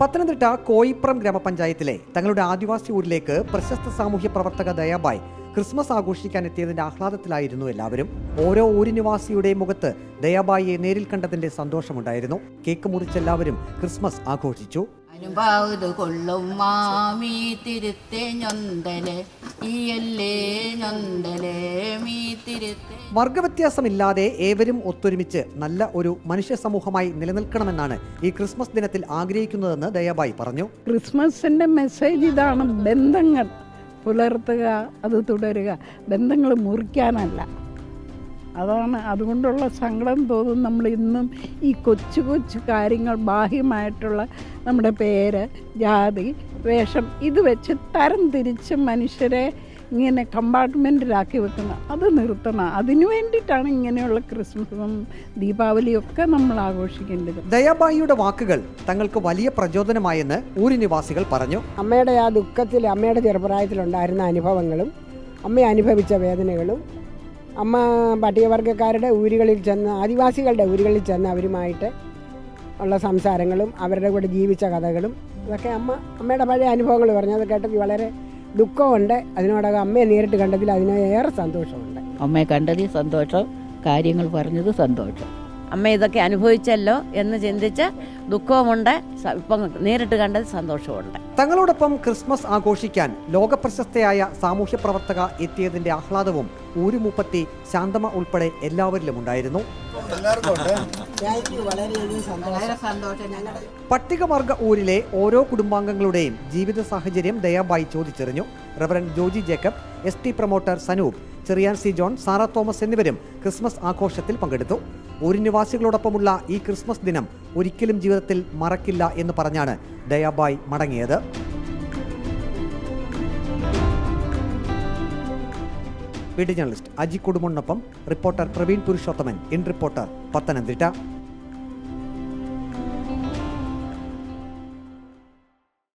പത്തനംതിട്ട കോയിപ്രം ഗ്രാമപഞ്ചായത്തിലെ തങ്ങളുടെ ആദിവാസി ഊരിലേക്ക് പ്രശസ്ത സാമൂഹ്യ പ്രവർത്തക ദയാബായ് ക്രിസ്മസ് ആഘോഷിക്കാൻ എത്തിയതിന്റെ ആഹ്ലാദത്തിലായിരുന്നു എല്ലാവരും. ഓരോ ഊരിനിവാസിയുടെയും മുഖത്ത് ദയാബായിയെ നേരിൽ കണ്ടതിന്റെ സന്തോഷമുണ്ടായിരുന്നു. കേക്ക് മുറിച്ച് എല്ലാവരും ക്രിസ്മസ് ആഘോഷിച്ചു. അനുഭാവത് കൊള്ളും മാമീ തിരുത്തെ ഞൊന്തലെ ഈയല്ലേ ഞൊന്തലെ മീ തിരുത്തെ. വർഗവ്യത്യാസമില്ലാതെ ഏവരും ഒത്തൊരുമിച്ച് നല്ല ഒരു മനുഷ്യ സമൂഹമായി നിലനിൽക്കണമെന്നാണ് ഈ ക്രിസ്മസ് ദിനത്തിൽ ആഗ്രഹിക്കുന്നതെന്ന് ദയാബായി പറഞ്ഞു. ക്രിസ്മസിന്റെ മെസ്സേജ് ഇതാണ് ബന്ധങ്ങൾ പുലർത്തുക അത് തുടരുക. ബന്ധങ്ങൾ മുറിക്കാനല്ല. അതാണ് അതുകൊണ്ടുള്ള സങ്കടം തോന്നും നമ്മൾ ഇന്നും ഈ കൊച്ചു കൊച്ചു കാര്യങ്ങൾ ബാഹ്യമായിട്ടുള്ള നമ്മുടെ പേര് ജാതി വേഷം ഇത് വെച്ച് തരം തിരിച്ച് മനുഷ്യരെ ഇങ്ങനെ കമ്പാർട്ട്മെന്റിലാക്കി വെക്കുന്നത് അത് നിർത്തണം. അതിനു വേണ്ടിയിട്ടാണ് ഇങ്ങനെയുള്ള ക്രിസ്മസും ദീപാവലിയും ഒക്കെ നമ്മൾ ആഘോഷിക്കേണ്ടത്. ദയാബായിയുടെ വാക്കുകൾ തങ്ങൾക്ക് വലിയ പ്രചോദനമായെന്ന് ഊരി നിവാസികൾ പറഞ്ഞു. അമ്മയുടെ ആ ദുഃഖത്തിൽ അമ്മയുടെ ചെറുപ്രായത്തിലുണ്ടായിരുന്ന അനുഭവങ്ങളും അമ്മ അനുഭവിച്ച വേദനകളും അമ്മ പട്ടികവർഗക്കാരുടെ ഊരുകളിൽ ചെന്ന് ആദിവാസികളുടെ ഊരുകളിൽ ചെന്ന് അവരുമായിട്ട് ഉള്ള സംസാരങ്ങളും അവരുടെ കൂടെ ജീവിച്ച കഥകളും ഇതൊക്കെ അമ്മ അമ്മയുടെ പഴയ അനുഭവങ്ങൾ പറഞ്ഞു. അത് കേട്ടപ്പോൾ വളരെ ദുഃഖമുണ്ട്. അതിനോടകം അമ്മയെ നേരിട്ട് കണ്ടതിൽ അതിനേറെ സന്തോഷമുണ്ട്. അമ്മയെ കണ്ടതിൽ സന്തോഷം കാര്യങ്ങൾ പറഞ്ഞത് സന്തോഷം. അമ്മ ഇതൊക്കെ അനുഭവിച്ചല്ലോ എന്ന് ചിന്തിച്ച് ദുഃഖവുമുണ്ട്. ഇപ്പം നേരിട്ട് കണ്ടത് സന്തോഷമുണ്ട് തങ്ങളോടൊപ്പം ക്രിസ്മസ് ആഘോഷിക്കാൻ ലോകപ്രശസ്തയായ സാമൂഹ്യ പ്രവർത്തക എത്തിയതിന്റെ ആഹ്ലാദവും ഊരുമുപ്പത്തി ശാന്തമ ഉൾപ്പെടെ എല്ലാവരിലും ഉണ്ടായിരുന്നു. പട്ടികവർഗ ഊരിലെ ഓരോ കുടുംബാംഗങ്ങളുടെയും ജീവിത സാഹചര്യം Dayabai ചോദിച്ചറിഞ്ഞു. Reverend Joji Jacob S T promoter Sanoop Cherian C John Sara Thomas എന്നിവരും ക്രിസ്മസ് ആഘോഷത്തിൽ പങ്കെടുത്തു. ഊരിനിവാസികളോടൊപ്പമുള്ള ഈ ക്രിസ്മസ് ദിനം ഒരിക്കലും ജീവിതത്തിൽ മറക്കില്ല എന്ന് പറഞ്ഞാണ് ദയാബായ് മടങ്ങിയത്. Video journalist Aji കുടുംബനൊപ്പം reporter Praveen Purushothaman in reporter Pathanamthitta.